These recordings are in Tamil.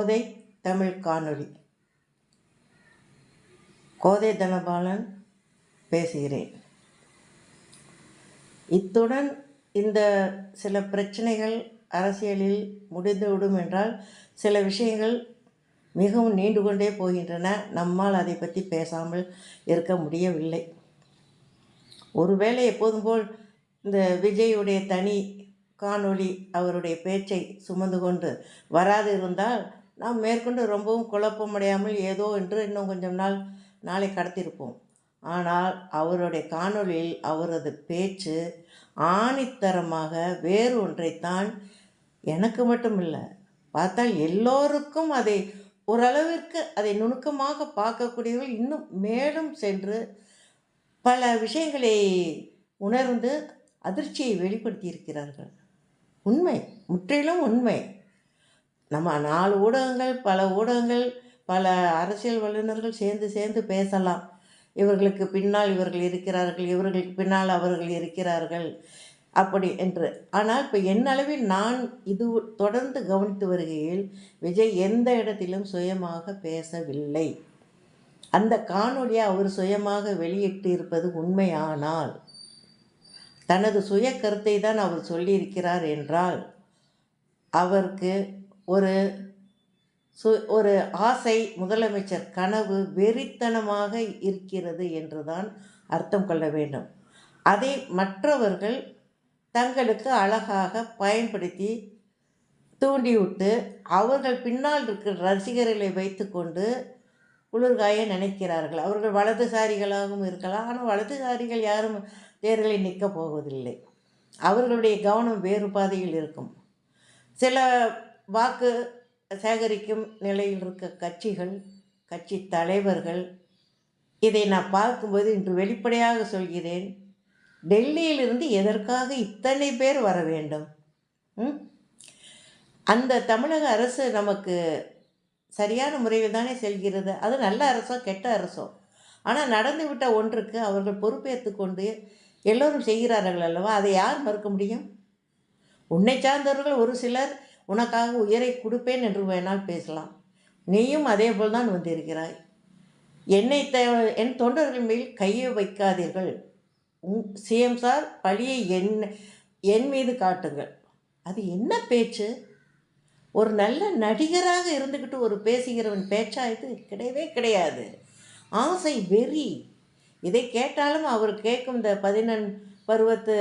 கோதை தமிழ் காணொளி. கோதை தனபாலன் பேசுகிறேன். இத்துடன் இந்த சில பிரச்சனைகள் அரசியலில் முடிந்துவிடும் என்றால் சில விஷயங்கள் மிகவும் நீண்டு கொண்டே போகின்றன. நம்மால் அதை பற்றி பேசாமல் இருக்க முடியவில்லை. ஒருவேளை எப்போதும் போல் இந்த விஜயுடைய தனி காணொளி அவருடைய பேச்சை சுமந்து கொண்டு வராது இருந்தால் நாம் மேற்கொண்டு ரொம்பவும் குழப்பமடையாமல் ஏதோ என்று இன்னும் கொஞ்சம் நாள் நாளை கடத்தியிருப்போம். ஆனால் அவருடைய காணொளியில் அவரது பேச்சு ஆணித்தரமாக வேறு ஒன்றைத்தான் எனக்கு மட்டும் இல்லை பார்த்தால் எல்லோருக்கும் அதை ஓரளவிற்கு அதை நுணுக்கமாக பார்க்கக்கூடியவர்கள் இன்னும் மேலும் சென்று பல விஷயங்களை உணர்ந்து அதிர்ச்சியை வெளிப்படுத்தியிருக்கிறார்கள். உண்மை முற்றிலும் உண்மை. நம்ம நாலு ஊடகங்கள் பல ஊடகங்கள் பல அரசியல் வல்லுநர்கள் சேர்ந்து சேர்ந்து பேசலாம். இவர்களுக்கு பின்னால் இவர்கள் இருக்கிறார்கள் இவர்களுக்கு பின்னால் அவர்கள் இருக்கிறார்கள் அப்படி என்று. ஆனால் இப்போ என்னளவில் நான் இது தொடர்ந்து கவனித்து வருகையில் விஜய் எந்த இடத்திலும் சுயமாக பேசவில்லை. அந்த காணொலியை அவர் சுயமாக வெளியிட்டு இருப்பது உண்மையானால் தனது சுய கருத்தை தான் அவர் சொல்லியிருக்கிறார் என்றால் அவருக்கு ஒரு சு ஒரு ஆசை முதலமைச்சர் கனவு வெறித்தனமாக இருக்கிறது என்றுதான் அர்த்தம் கொள்ள வேண்டும். அதை மற்றவர்கள் தங்களுக்கு அழகாக பயன்படுத்தி தூண்டிவிட்டு அவர்கள் பின்னால் இருக்கிற ரசிகர்களை வைத்துக்கொண்டு குளிர்காய நினைக்கிறார்கள். அவர்கள் வலதுசாரிகளாகவும் இருக்கலாம். ஆனால் வலதுசாரிகள் யாரும் தேர்தலில் நிற்கப் போவதில்லை. அவர்களுடைய கவனம் வேறு பாதையில் இருக்கும். சில வாக்கு சேகரிக்கும் நிலையில் இருக்க கட்சிகள் கட்சி தலைவர்கள் இதை நான் பார்க்கும்போது இன்று வெளிப்படையாக சொல்கிறேன். டெல்லியிலிருந்து எதற்காக இத்தனை பேர் வர வேண்டும்? ம்? அந்த தமிழக அரசு நமக்கு சரியான முறையில் தானே செல்கிறது. அது நல்ல அரசோ கெட்ட அரசோ? ஆனால் நடந்துவிட்ட ஒன்றுக்கு அவர்கள் பொறுப்பேற்று கொண்டு எல்லோரும் செய்கிறார்கள் அல்லவா? அதை யார் மறுக்க முடியும்? உன்னை சார்ந்தவர்கள் ஒரு சிலர் உனக்காக உயிரை கொடுப்பேன் என்று வேணால் பேசலாம். நீயும் அதே போல் தான் வந்திருக்கிறாய். என்னை த என் தொண்டர்கள் மேல் கையை வைக்காதீர்கள். சிஎம் சார் பழியை என் என் மீது காட்டுங்கள். அது என்ன பேச்சு? ஒரு நல்ல நடிகராக இருந்துக்கிட்டு ஒரு பேசுகிறவன் பேச்சா இது? கிடையவே கிடையாது. ஆசை வெறி. இதை கேட்டாலும் அவர் கேட்கும் இந்த பதினெண் பருவத்து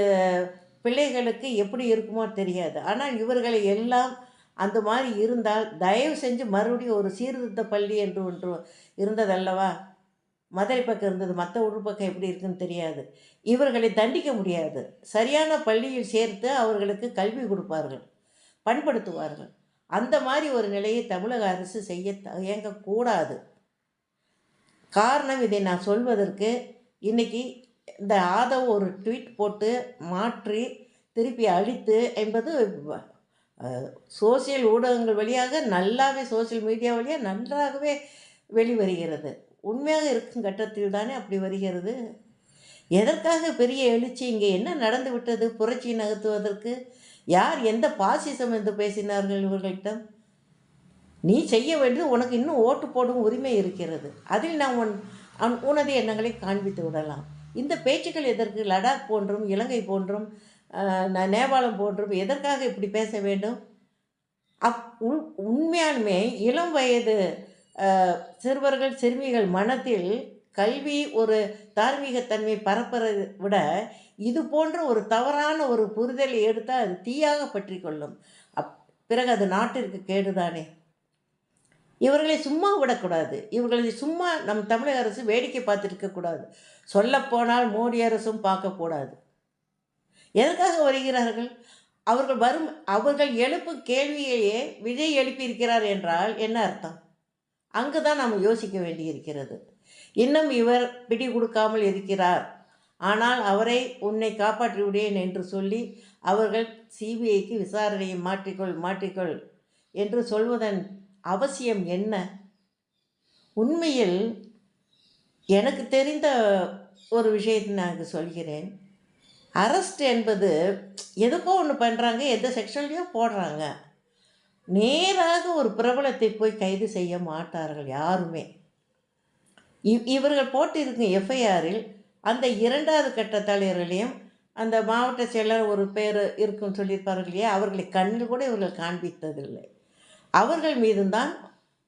பிள்ளைகளுக்கு எப்படி இருக்குமோ தெரியாது. ஆனால் இவர்களை எல்லாம் அந்த மாதிரி இருந்தால் தயவு செஞ்சு மறுபடியும் ஒரு சீர்திருத்த பள்ளி என்று ஒன்று இருந்ததல்லவா? மதுரை பக்கம் இருந்தது. மற்ற ஊர் பக்கம் எப்படி இருக்குன்னு தெரியாது. இவர்களை தண்டிக்க முடியாது. சரியான பள்ளியில் சேர்த்து அவர்களுக்கு கல்வி கொடுப்பார்கள். பண்படுத்துவார்கள். அந்த மாதிரி ஒரு நிலையை தமிழக அரசு செய்ய தயங்கக்கூடாது. காரணம் இதை நான் சொல்வதற்கு இன்றைக்கி இந்த ஆதவ் ஒரு ட்வீட் போட்டு மாற்றி திருப்பி அழித்து என்பது சோசியல் ஊடகங்கள் வழியாக நல்லாவே சோசியல் மீடியா வழியாக நன்றாகவே வெளிவருகிறது. உண்மையாக இருக்கும் கட்டத்தில் தானே அப்படி வருகிறது? எதற்காக பெரிய எழுச்சி இங்கே? என்ன நடந்து விட்டது புரட்சி நகர்த்துவதற்கு? யார் எந்த பாசிசம் என்று பேசினார்கள் இவர்களிடம் நீ செய்ய வேண்டியது உனக்கு இன்னும் ஓட்டு போடும் உரிமை இருக்கிறது. அதில் நான் உன் அவன் உனது எண்ணங்களை காண்பித்து விடலாம். இந்த பேச்சுக்கள் எதற்கு? லடாக் போன்றும் இலங்கை போன்றும் ந- நேபாளம் போன்றும் எதற்காக இப்படி பேச வேண்டும்? அப் உள் உண்மையாலுமே இளம் வயது சிறுவர்கள் சிறுமிகள் மனத்தில் கல்வி ஒரு தார்மீகத்தன்மை பரப்புறதை விட இது போன்ற ஒரு தவறான ஒரு புரிதலை எடுத்தால் அது தீயாக பற்றி கொள்ளும் அப் பிறகு அது நாட்டிற்கு கேடுதானே? இவர்களை சும்மா விடக்கூடாது. இவர்களை சும்மா நம் தமிழக அரசு வேடிக்கை பார்த்துருக்கக்கூடாது சொல்லப்போனால் மோடி அரசும் பார்க்கக்கூடாது எதற்காக வருகிறார்கள்? அவர்கள் வரும் அவர்கள் எழுப்பும் கேள்வியையே விஜய் எழுப்பியிருக்கிறார் என்றால் என்ன அர்த்தம்? அங்கு தான் நாம் யோசிக்க வேண்டியிருக்கிறது. இன்னும் இவர் பிடி கொடுக்காமல் இருக்கிறார். ஆனால் அவரை உன்னை காப்பாற்றி விடேன் என்று சொல்லி அவர்கள் சிபிஐக்கு விசாரணையை மாற்றிக்கொள் மாற்றிக்கொள் என்று சொல்வதன் அவசியம் என்ன? உண்மையில் எனக்கு தெரிந்த ஒரு விஷயத்தை நான் சொல்கிறேன். அரெஸ்ட் என்பது எதுக்கோ ஒன்று பண்ணுறாங்க எந்த செக்ஷன்லேயோ போடுறாங்க. நேராக ஒரு பிரபலத்தை போய் கைது செய்ய மாட்டார்கள் யாருமே. இவ் இவர்கள் போட்டிருக்கும் எஃப்ஐஆரில் அந்த இரண்டாவது கட்ட தலைவர்களையும் அந்த மாவட்ட செயலர் ஒரு பேர் இருக்குன்னு சொல்லியிருப்பார்கள் இல்லையா? அவர்களை கண்ணில் கூட இவர்கள் காண்பித்ததில்லை. அவர்கள் மீதும்தான்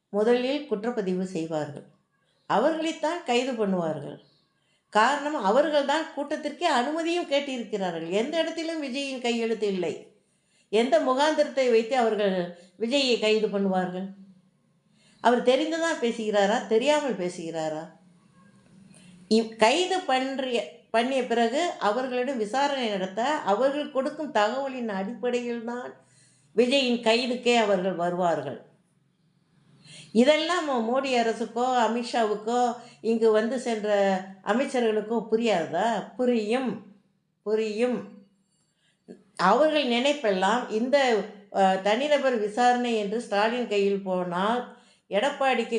முதலில் குற்றப்பதிவு செய்வார்கள். அவர்களைத்தான் கைது பண்ணுவார்கள். காரணம் அவர்கள்தான் கூட்டத்திற்கே அனுமதியும் கேட்டிருக்கிறார்கள். எந்த இடத்திலும் விஜயின் கையெழுத்து இல்லை. எந்த முகாந்திரத்தை வைத்து அவர்கள் விஜயை கைது பண்ணுவார்கள்? அவர் தெரிந்துதான் பேசுகிறாரா? தெரியாமல் பேசுகிறாரா? இவ் கைது பன்றிய பண்ணிய பிறகு அவர்களிடம் விசாரணை நடத்த அவர்கள் கொடுக்கும் தகவலின் அடிப்படையில் தான் விஜயின் கைதுக்கே அவர்கள் வருவார்கள். இதெல்லாம் மோடி அரசுக்கோ அமித்ஷாவுக்கோ இங்கு வந்து சென்ற அமைச்சர்களுக்கோ புரியாதா? புரியும். புரியும். அவர்கள் நினைப்பெல்லாம் இந்த தனிநபர் விசாரணை என்று ஸ்டாலின் கையில் போனால் எடப்பாடிக்கு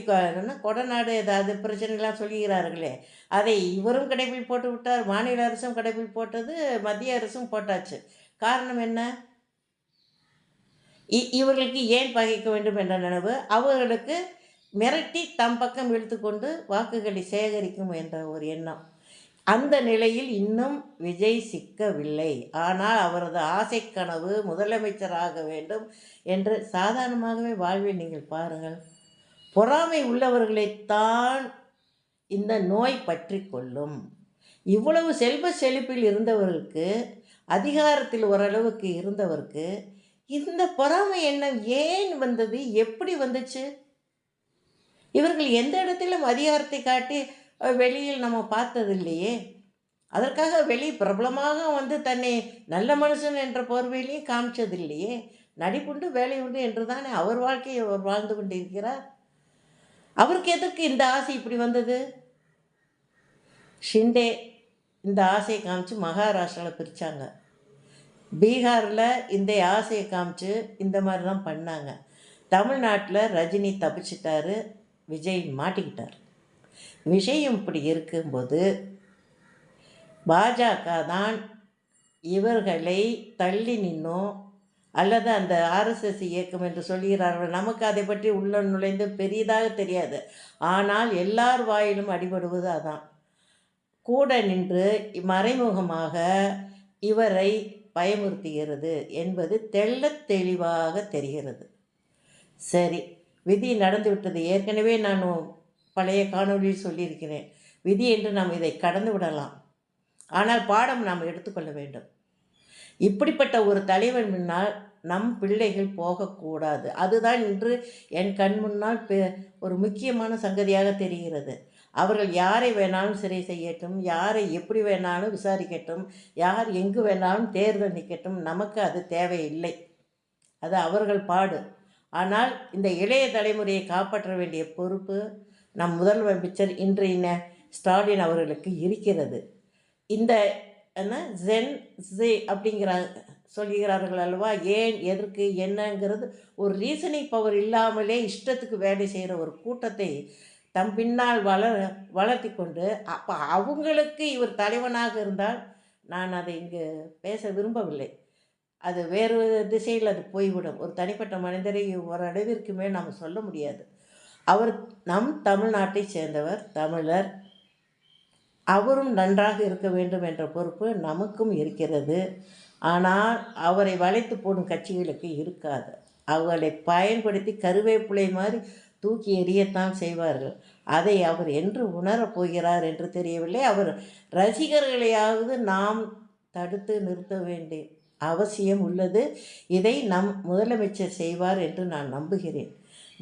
கொடநாடு ஏதாவது பிரச்சனைலாம் சொல்லுகிறார்களே அதை இவரும் கடைபில் போட்டு விட்டார் மாநில அரசும் கடைபில் போட்டது மத்திய அரசும் போட்டாச்சு. காரணம் என்ன? இ- இவர்களுக்கு ஏன் பகைக்க வேண்டும் என்ற நினைவு அவர்களுக்கு மிரட்டி தம் பக்கம் இழுத்துக்கொண்டு வாக்குகளை சேகரிக்கும் என்ற ஒரு எண்ணம். அந்த நிலையில் இன்னும் விஜய் சிக்கவில்லை. ஆனால் அவரது ஆசை கனவு முதலமைச்சராக வேண்டும் என்று சாதாரணமாகவே வாழ்வில் நீங்கள் பாருங்கள். பொறாமை உள்ளவர்களைத்தான் இந்த நோய் பற்றி கொள்ளும். இவ்வளவு செல்வ செழிப்பில் இருந்தவர்களுக்கு அதிகாரத்தில் ஓரளவுக்கு இருந்தவருக்கு இந்த பொறாமை எண்ணம் ஏன் வந்தது? எப்படி வந்துச்சு? இவர்கள் எந்த இடத்திலும் அதிகாரத்தை காட்டி வெளியில் நம்ம பார்த்ததில்லையே. அதற்காக வெளி பிரபலமாக வந்து தன்னை நல்ல மனுஷன் என்ற போர்வையிலையும் காமிச்சதில்லையே. நடிப்புண்டு வேலை உண்டு என்று தானே அவர் வாழ்க்கையை அவர் வாழ்ந்து கொண்டிருக்கிறார். அவருக்கு எதற்கு இந்த ஆசை இப்படி வந்தது? ஷிண்டே இந்த ஆசையை காமிச்சு மகாராஷ்டிராவில் பிரித்தாங்க பீகாரில் இந்த ஆசையை காமிச்சு இந்த மாதிரி தான் பண்ணாங்க. தமிழ்நாட்டில் ரஜினி தப்பிச்சிட்டாரு விஜய் மாட்டிக்கிட்டார். விஷயம் இப்படி இருக்கும்போது பாஜக தான் இவர்களை தள்ளி நின்னோ அல்லது அந்த ஆர்எஸ்எஸ் இயக்கம் என்று சொல்கிறார்கள். நமக்கு அதை பற்றி உள்ள நுழைந்து பெரியதாக தெரியாது. ஆனால் எல்லார் வாயிலும் அடிபடுவது அதான். கூட நின்று மறைமுகமாக இவரை பயமுறுத்துகிறது என்பது தெள்ள தெளிவாக தெரிகிறது. சரி விதி நடந்துவிட்டது ஏற்கனவே நான் பழைய காணொளியில் சொல்லியிருக்கிறேன். விதி என்று நாம் இதை கடந்து விடலாம். ஆனால் பாடம் நாம் எடுத்துக்கொள்ள வேண்டும். இப்படிப்பட்ட ஒரு தலைவன் முன்னால் நம் பிள்ளைகள் போகக்கூடாது அதுதான் இன்று என் கண் முன்னால் பெ- ஒரு முக்கியமான சங்கதியாக தெரிகிறது. அவர்கள் யாரை வேணாலும் சிறை செய்யட்டும் யாரை எப்படி வேணாலும் விசாரிக்கட்டும் யார் எங்கு வேணாலும் தேர்தல் நிற்கட்டும் நமக்கு அது தேவையில்லை. அது அவர்கள் பாடு. ஆனால் இந்த இளைய தலைமுறையை காப்பாற்ற வேண்டிய பொறுப்பு நம் முதலமைச்சர் இன்றைய ஸ்டாலின் அவர்களுக்கு இருக்கிறது. இந்த என்ன ஜென் ஜே அப்படிங்கிற சொல்கிறார்கள் அல்லவா? ஏன் எதற்கு என்னங்கிறது ஒரு ரீசனிங் பவர் இல்லாமலே இஷ்டத்துக்கு வேலை செய்கிற ஒரு கூட்டத்தை தம் பின்னால் வள வளர்த்தி கொண்டு அப்போ அவங்களுக்கு இவர் தலைவனாக இருந்தால் நான் அதை இங்கு பேச விரும்பவில்லை. அது வேறு திசையில் அது போய்விடும். ஒரு தனிப்பட்ட மனிதரை ஒரு அளவிற்கு மேல் நாம் சொல்ல முடியாது. அவர் நம் தமிழ்நாட்டை சேர்ந்தவர் தமிழர். அவரும் நன்றாக இருக்க வேண்டும் என்ற பொறுப்பு நமக்கும் இருக்கிறது. ஆனால் அவரை வளைத்து போடும் கட்சிகளுக்கு இருக்காது. அவர்களை பயன்படுத்தி கருவேப்பிலை மாதிரி தூக்கி எறியத்தான் செய்வார்கள். அதை அவர் என்று உணரப் போகிறார் என்று தெரியவில்லை. அவர் ரசிகர்களையாவது நாம் தடுத்து நிறுத்த வேண்டிய அவசியம் உள்ளது. இதை நம் முதலமைச்சர் செய்வார் என்று நான் நம்புகிறேன்.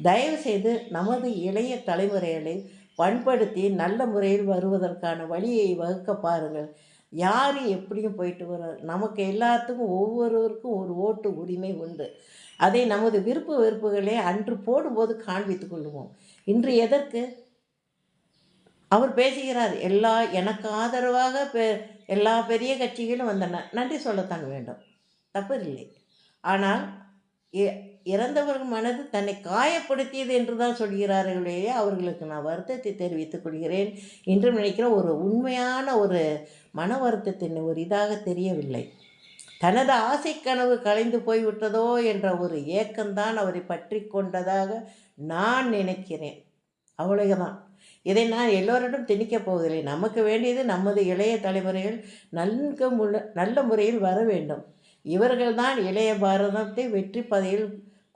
தயவுசெய்து நமது இளைய தலைமுறைகளை பண்படுத்தி நல்ல முறையில் வருவதற்கான வழியை வகுக்க பாருங்கள். யார் எப்படியும் போயிட்டு வர நமக்கு எல்லாத்துக்கும் ஒவ்வொருவருக்கும் ஒரு ஓட்டு உரிமை உண்டு. அதை நமது விருப்ப வெறுப்புகளை அன்று போடும்போது காண்பித்து கொள்வோம் இன்று எதற்கு? அவர் பேசுகிறார் எல்லா எனக்கு ஆதரவாக பெ எல்லா பெரிய கட்சிகளும் வந்தன. நன்றி சொல்லத்தான் வேண்டும். தப்பு இல்லை. ஆனால் இறந்தவர்கள் மனது தன்னை காயப்படுத்தியது என்று தான் சொல்கிறார்களே அவர்களுக்கு நான் வருத்தத்தை தெரிவித்துக் கொள்கிறேன் என்று நினைக்கிற ஒரு உண்மையான ஒரு மன வருத்தத்தின் ஒரு இதாக தெரியவில்லை. தனது ஆசை கனவு கலைந்து போய்விட்டதோ என்ற ஒரு ஏக்கம்தான் அவரை பற்றி கொண்டதாக நான் நினைக்கிறேன். அவ்வளவுதான். இதை நான் எல்லோரிடம் திணிக்கப் போவதில்லை. நமக்கு வேண்டியது நமது இளைய தலைமுறைகள் நன்கு முள்ள நல்ல முறையில் வர வேண்டும். இவர்கள்தான் இளைய பாரதத்தை வெற்றி பதையில்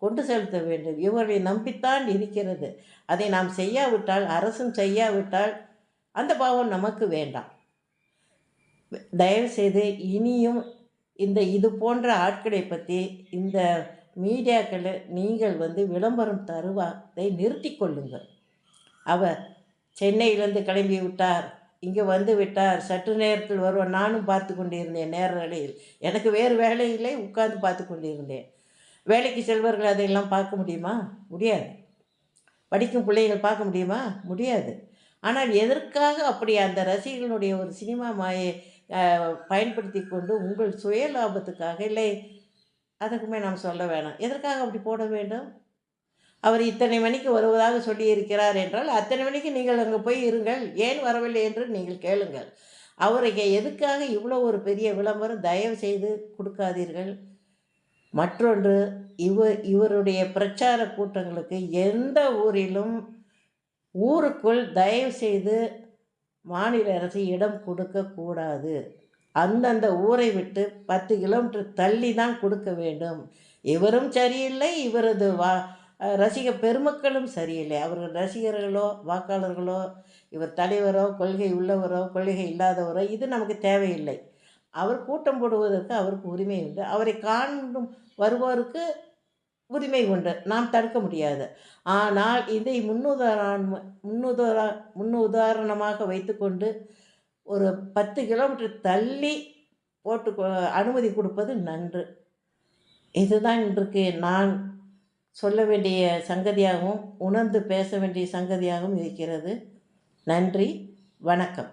கொண்டு செலுத்த வேண்டும். இவர்களை நம்பித்தான் இருக்கிறது. அதை நாம் செய்யாவிட்டால் அரசும் செய்யாவிட்டால் அந்த பாவம் நமக்கு வேண்டாம். தயவுசெய்து இனியும் இந்த இது போன்ற ஆட்களை பற்றி இந்த மீடியாக்களை நீங்கள் வந்து விளம்பரம் தருவதை நிறுத்தி கொள்ளுங்கள். அவர் சென்னையிலேருந்து கிளம்பி விட்டார். இங்கே வந்து விட்டார். சற்று நேரத்தில் வருவார். நானும் பார்த்து கொண்டிருந்தேன் நிலையில் எனக்கு வேறு வேலை இல்லை. உட்கார்ந்து பார்த்து கொண்டிருந்தேன். வேலைக்கு செல்வர்கள் அதையெல்லாம் பார்க்க முடியுமா? முடியாது. படிக்கும் பிள்ளைகள் பார்க்க முடியுமா? முடியாது. ஆனால் எதற்காக அப்படி அந்த ரசிகர்களுடைய ஒரு சினிமா மாயை பயன்படுத்தி கொண்டு உங்கள் சுய லாபத்துக்காக இல்லை அதுக்குமே நாம் சொல்ல வேணாம். எதற்காக அப்படி போட வேண்டும்? அவர் இத்தனை மணிக்கு வருவதாக சொல்லியிருக்கிறார் என்றால் அத்தனை மணிக்கு நீங்கள் அங்கே போய் இருங்கள். ஏன் வரவில்லை என்று நீங்கள் கேளுங்கள். அவருக்கு எதுக்காக இவ்வளோ ஒரு பெரிய விளம்பரம் தயவு செய்து கொடுக்காதீர்கள்? மற்றொன்று இவர் இவருடைய பிரச்சார கூட்டங்களுக்கு எந்த ஊரிலும் ஊருக்குள் தயவு செய்து மாநில அரசு இடம் கொடுக்கக்கூடாது அந்தந்த ஊரை விட்டு பத்து கிலோமீட்டர் தள்ளி தான் கொடுக்க வேண்டும். இவரும் சரியில்லை இவரது வா ரசிக பெருமக்களும் சரியில்லை. அவர்கள் ரசிகர்களோ வாக்காளர்களோ இவர் தலைவரோ கொள்கை உள்ளவரோ கொள்கை இல்லாதவரோ இது நமக்கு தேவையில்லை. அவர் கூட்டம் போடுவதற்கு அவருக்கு உரிமை உண்டு. அவரை காணும் வருவோருக்கு உரிமை உண்டு. நாம் தடுக்க முடியாது. ஆனால் இதை முன்னுதாரண முன்னுதார முன்னுதாரணமாக வைத்துக்கொண்டு ஒரு பத்து கிலோமீட்டர் தள்ளி போட்டு கொ- அனுமதி கொடுப்பது நன்று. இதுதான் இன்றைக்கு நான் சொல்ல வேண்டிய சங்கதியாகவும் உணர்ந்து பேச வேண்டிய சங்கதியாகவும் இருக்கிறது. நன்றி வணக்கம்.